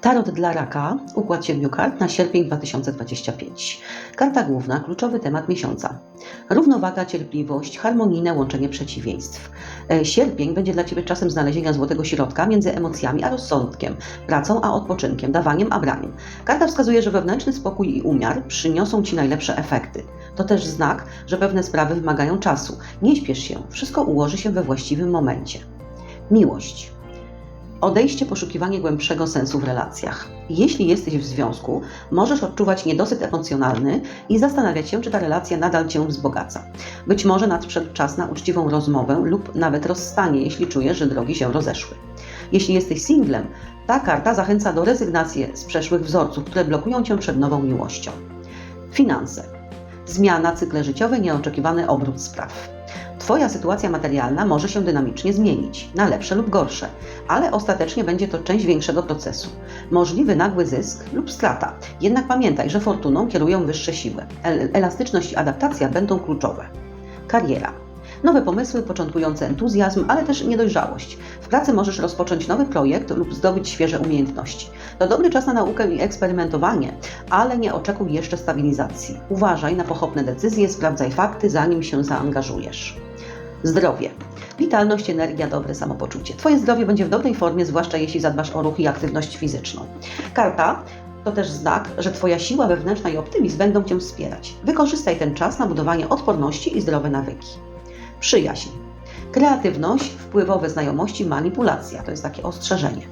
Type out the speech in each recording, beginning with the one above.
Tarot dla raka, układ siedmiu kart na sierpień 2025. Karta główna, kluczowy temat miesiąca. Równowaga, cierpliwość, harmonijne łączenie przeciwieństw. E, Sierpień będzie dla Ciebie czasem znalezienia złotego środka między emocjami a rozsądkiem, pracą a odpoczynkiem, dawaniem a braniem. Karta wskazuje, że wewnętrzny spokój i umiar przyniosą Ci najlepsze efekty. To też znak, że pewne sprawy wymagają czasu. Nie śpiesz się, wszystko ułoży się we właściwym momencie. Miłość. Odejście, poszukiwanie głębszego sensu w relacjach. Jeśli jesteś w związku, możesz odczuwać niedosyt emocjonalny i zastanawiać się, czy ta relacja nadal cię wzbogaca. Być może nadszedł czas na uczciwą rozmowę lub nawet rozstanie, jeśli czujesz, że drogi się rozeszły. Jeśli jesteś singlem, ta karta zachęca do rezygnacji z przeszłych wzorców, które blokują cię przed nową miłością. Finanse. Zmiana, cykle życiowe, nieoczekiwany obrót spraw. Twoja sytuacja materialna może się dynamicznie zmienić, na lepsze lub gorsze, ale ostatecznie będzie to część większego procesu. Możliwy nagły zysk lub strata. Jednak pamiętaj, że fortuną kierują wyższe siły. El- elastyczność i adaptacja będą kluczowe. Kariera. Nowe pomysły, początkujący entuzjazm, ale też niedojrzałość. W pracy możesz rozpocząć nowy projekt lub zdobyć świeże umiejętności. To dobry czas na naukę i eksperymentowanie, ale nie oczekuj jeszcze stabilizacji. Uważaj na pochopne decyzje, sprawdzaj fakty, zanim się zaangażujesz. Zdrowie. Witalność, energia, dobre samopoczucie. Twoje zdrowie będzie w dobrej formie, zwłaszcza jeśli zadbasz o ruch i aktywność fizyczną. Karta to też znak, że Twoja siła wewnętrzna i optymizm będą Cię wspierać. Wykorzystaj ten czas na budowanie odporności i zdrowe nawyki. Przyjaźń. Kreatywność, wpływowe znajomości, manipulacja to jest takie ostrzeżenie.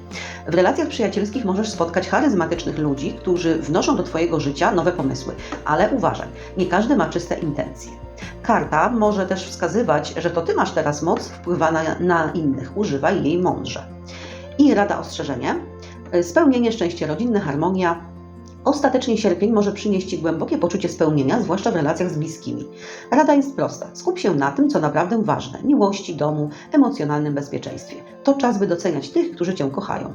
W relacjach przyjacielskich możesz spotkać charyzmatycznych ludzi, którzy wnoszą do Twojego życia nowe pomysły, ale uważaj, nie każdy ma czyste intencje. Karta może też wskazywać, że to Ty masz teraz moc wpływania na innych, używaj jej mądrze. I rada ostrzeżenie. Spełnienie, szczęście rodzinne, harmonia, Ostatecznie sierpień może przynieść Ci głębokie poczucie spełnienia, zwłaszcza w relacjach z bliskimi. Rada jest prosta. Skup się na tym, co naprawdę ważne miłości, domu, emocjonalnym bezpieczeństwie. To czas, by doceniać tych, którzy Cię kochają.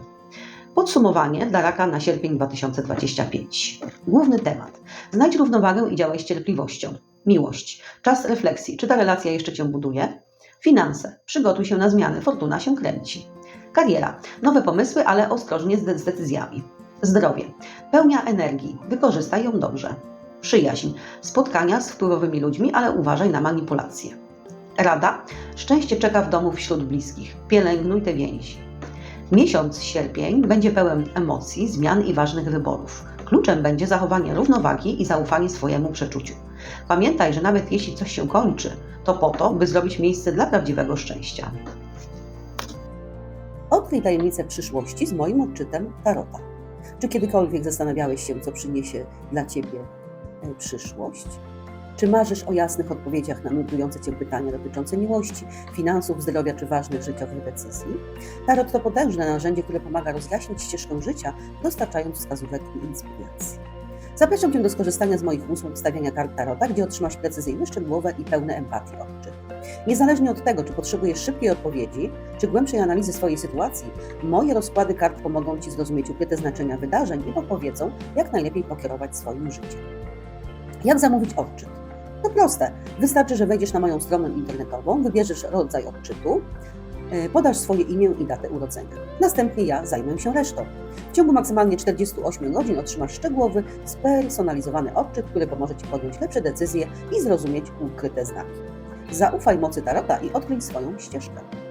Podsumowanie dla raka na sierpień 2025. Główny temat. Znajdź równowagę i działaj z cierpliwością. Miłość. Czas refleksji. Czy ta relacja jeszcze Cię buduje? Finanse. Przygotuj się na zmiany. Fortuna się kręci. Kariera. Nowe pomysły, ale ostrożnie z de- z decyzjami. Zdrowie. Pełnia energii. Wykorzystaj ją dobrze. Przyjaźń. Spotkania z wpływowymi ludźmi, ale uważaj na manipulacje. Rada. Szczęście czeka w domu wśród bliskich. Pielęgnuj te więzi. Miesiąc sierpień będzie pełen emocji, zmian i ważnych wyborów. Kluczem będzie zachowanie równowagi i zaufanie swojemu przeczuciu. Pamiętaj, że nawet jeśli coś się kończy, to po to, by zrobić miejsce dla prawdziwego szczęścia. Odkryj tajemnicę przyszłości z moim odczytem Tarota. Czy kiedykolwiek zastanawiałeś się, co przyniesie dla Ciebie e, przyszłość? Czy marzysz o jasnych odpowiedziach na nurtujące Cię pytania dotyczące miłości, finansów, zdrowia czy ważnych życiowych decyzji? Tarot to potężne narzędzie, które pomaga rozjaśnić ścieżkę życia, dostarczając wskazówek i inspiracji. Zapraszam Cię do skorzystania z moich usług stawiania kart Tarota, gdzie otrzymasz precyzyjne, szczegółowe i pełne empatii odczyty. Niezależnie od tego, czy potrzebujesz szybkiej odpowiedzi, czy głębszej analizy swojej sytuacji, moje rozkłady kart pomogą Ci zrozumieć ukryte znaczenia wydarzeń i podpowiedzą, jak najlepiej pokierować swoim życiem. Jak zamówić odczyt? To proste. Wystarczy, że wejdziesz na moją stronę internetową, wybierzesz rodzaj odczytu, yy, podasz swoje imię i datę urodzenia. Następnie ja zajmę się resztą. W ciągu maksymalnie 48 godzin otrzymasz szczegółowy, spersonalizowany odczyt, który pomoże Ci podjąć lepsze decyzje i zrozumieć ukryte znaki. Zaufaj mocy Tarota i odkryj swoją ścieżkę.